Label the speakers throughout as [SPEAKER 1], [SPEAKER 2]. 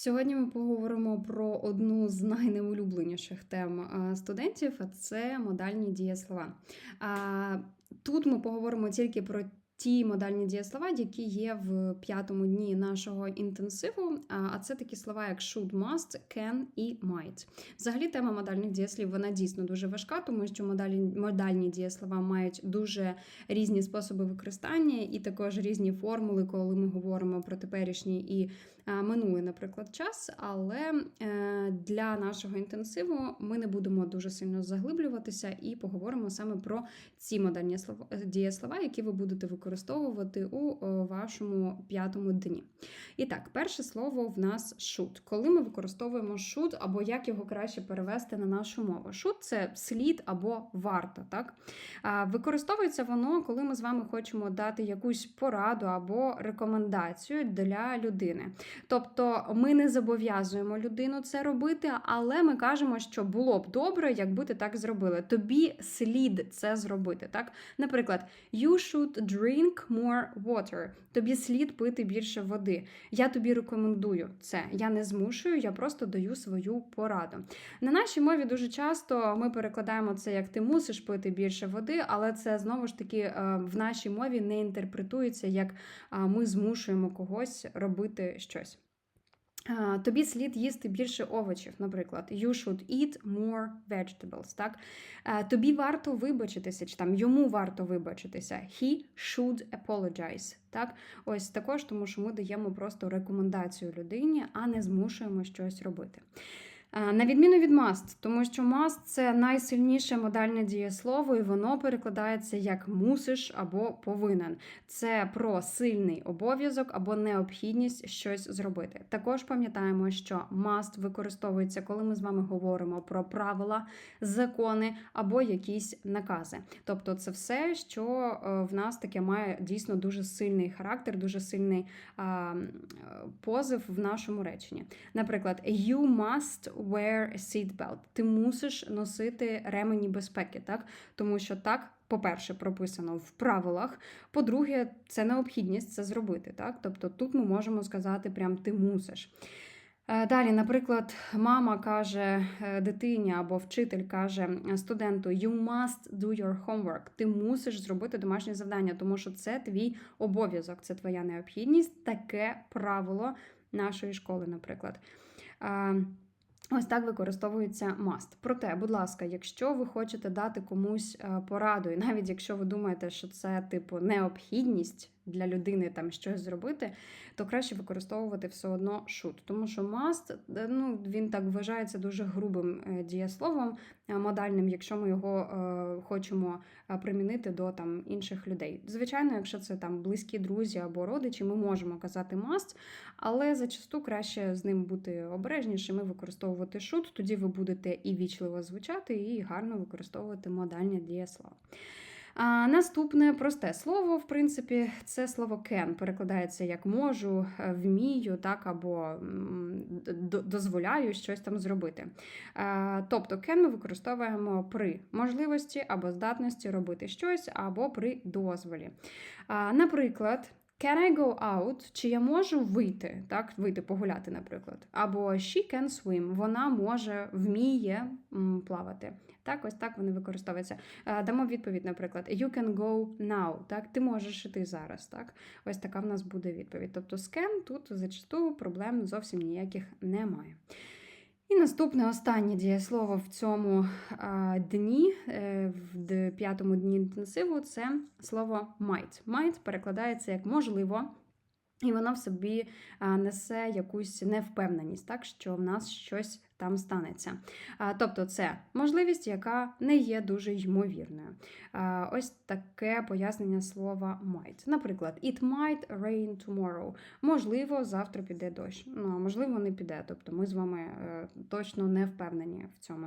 [SPEAKER 1] Сьогодні ми поговоримо про одну з найнеулюбленіших тем студентів, це модальні дієслова. Тут ми поговоримо тільки про ті модальні дієслова, які є в п'ятому дні нашого інтенсиву. А це такі слова, як should, must, can і might. Взагалі, тема модальних дієслів вона дійсно дуже важка, тому що модальні, модальні дієслова мають дуже різні способи використання і також різні формули, коли ми говоримо про теперішній і минулий, наприклад, час. Але е, для нашого інтенсиву ми не будемо дуже сильно заглиблюватися і поговоримо саме про ці модальні слова, дієслова, які ви будете використовувати у вашому п'ятому дні. І так, перше слово в нас should. Коли ми використовуємо should, або як його краще перевести на нашу мову. Should – це слід або варто. Так? Використовується воно, коли ми з вами хочемо дати якусь пораду або рекомендацію для людини. Тобто ми не зобов'язуємо людину це робити, але ми кажемо, що було б добре, якби ти так зробила. Тобі слід це зробити. Так? Наприклад, you should drink more water. Тобі слід пити більше води. Я тобі рекомендую це. Я не змушую, я просто даю свою пораду. На нашій мові дуже часто ми перекладаємо це як ти мусиш пити більше води, але це знову ж таки е, в нашій мові не інтерпретується як е, ми змушуємо когось робити щось. Тобі слід їсти більше овочів, наприклад, you should eat more vegetables, так? Тобі варто вибачитися, чи там йому варто вибачитися. He should apologize, так? Ось також, тому що ми даємо просто рекомендацію людині, а не змушуємо щось робити. А, На відміну від must, тому що must – це найсильніше модальне дієслово, і воно перекладається як мусиш або повинен. Це про сильний обов'язок або необхідність щось зробити. Також пам'ятаємо, що must використовується, коли ми з вами говоримо про правила, закони або якісь накази. Тобто, це все, що е, в нас таке має дійсно дуже сильний характер, дуже сильний а, позив в нашому реченні. Наприклад, you must wear a seatbelt. Ти мусиш носити ремені безпеки, так? Тому що так. По-перше, прописано в правилах. По-друге, це необхідність це зробити. Так? Тобто тут ми можемо сказати, прям ти мусиш. Е, Далі, наприклад, мама каже е, дитині або вчитель каже студенту: You must do your homework. Ти мусиш зробити домашнє завдання, тому що це твій обов'язок, це твоя необхідність, таке правило нашої школи, наприклад. Е, Ось так використовується must. Проте, будь ласка, якщо ви хочете дати комусь пораду, і навіть якщо ви думаєте, що це типу необхідність для людини там щось зробити, то краще використовувати все одно should. Тому що must, ну, він так вважається дуже грубим е, дієсловом модальним, якщо ми його е, хочемо примінити до там інших людей. Звичайно, якщо це там близькі друзі або родичі, ми можемо казати must, але зачасту краще з ним бути обережнішими, використовувати should, тоді ви будете і вічливо звучати, і гарно використовувати модальне дієслово. А Наступне просте слово, в принципі, це слово can перекладається як можу, е, вмію, так, або дозволяю щось там зробити. Тобто can ми використовуємо при можливості або здатності робити щось, або при дозволі. Наприклад, Can I go out? Чи я можу вийти, так, вийти погуляти, наприклад. Або she can swim, вона може, вміє плавати. Так, ось так вони використовуються. Е, дамо відповідь, наприклад, you can go now. Так, ти можеш іти зараз. Так, ось така в нас буде відповідь. Тобто, scan тут зачасту проблем зовсім ніяких немає. І наступне останнє дієслово в цьому дні, е, в п'ятому дні інтенсиву, це слово might. Might перекладається як можливо, і воно в собі несе якусь невпевненість, так що в нас щось там станеться. Тобто, це можливість, яка не є дуже ймовірною. Ось таке пояснення слова might. Наприклад, it might rain tomorrow. Можливо, завтра піде дощ. Ну, а можливо, не піде. Тобто ми з вами е, точно не впевнені в цьому.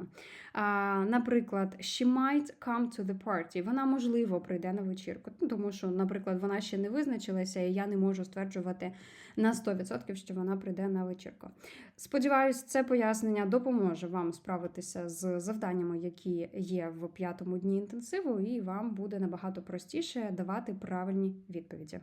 [SPEAKER 1] Наприклад, she might come to the party. Вона, можливо, прийде на вечірку. Ну, тому що, наприклад, вона ще не визначилася, і я не можу стверджувати на 100%, що вона прийде на вечірку. Сподіваюсь, це пояснення допоможе вам справитися з завданнями, які є в п'ятому дні інтенсиву, і вам буде набагато простіше давати правильні відповіді.